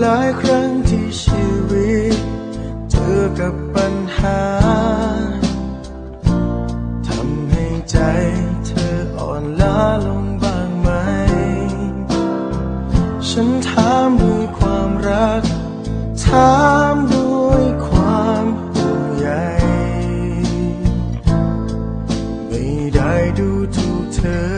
หลายครั้งที่ชีวิต เจอกับปัญหาทำให้ใจเธออ่อนล้าลงบ้างไหม ฉันถามด้วยความรัก ถามด้วยความห่วงใยไม่ได้ดูถูกเธอ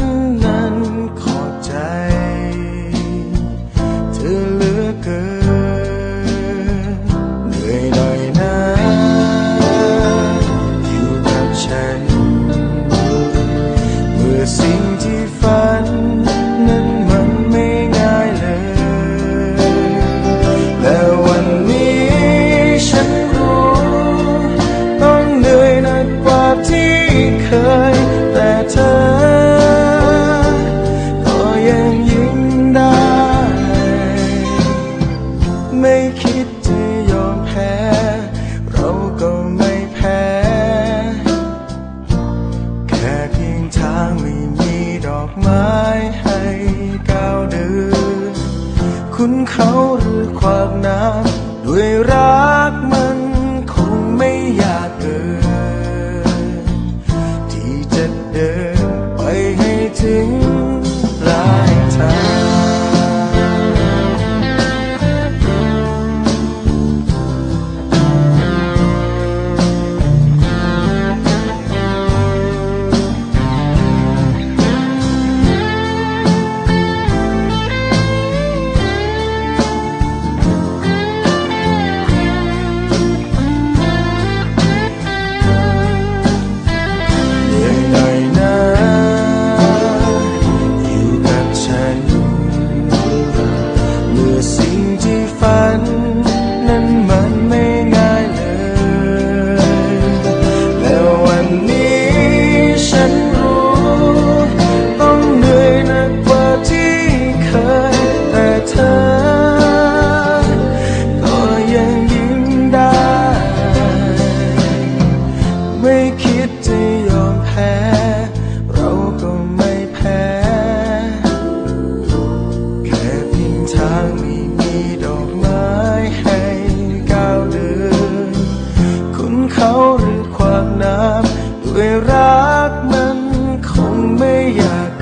ที่เคยแต่เธอ ก็ยังยิ้มได้ ไม่คิดจะยอมแพ้ เราก็ไม่แพ้ แค่เพียงทางไม่มีดอกไม้ให้ก้าวเดิน คุณเขาหรือขวากน้ำด้วยรัก ถึง รักมันคงไม่อยาก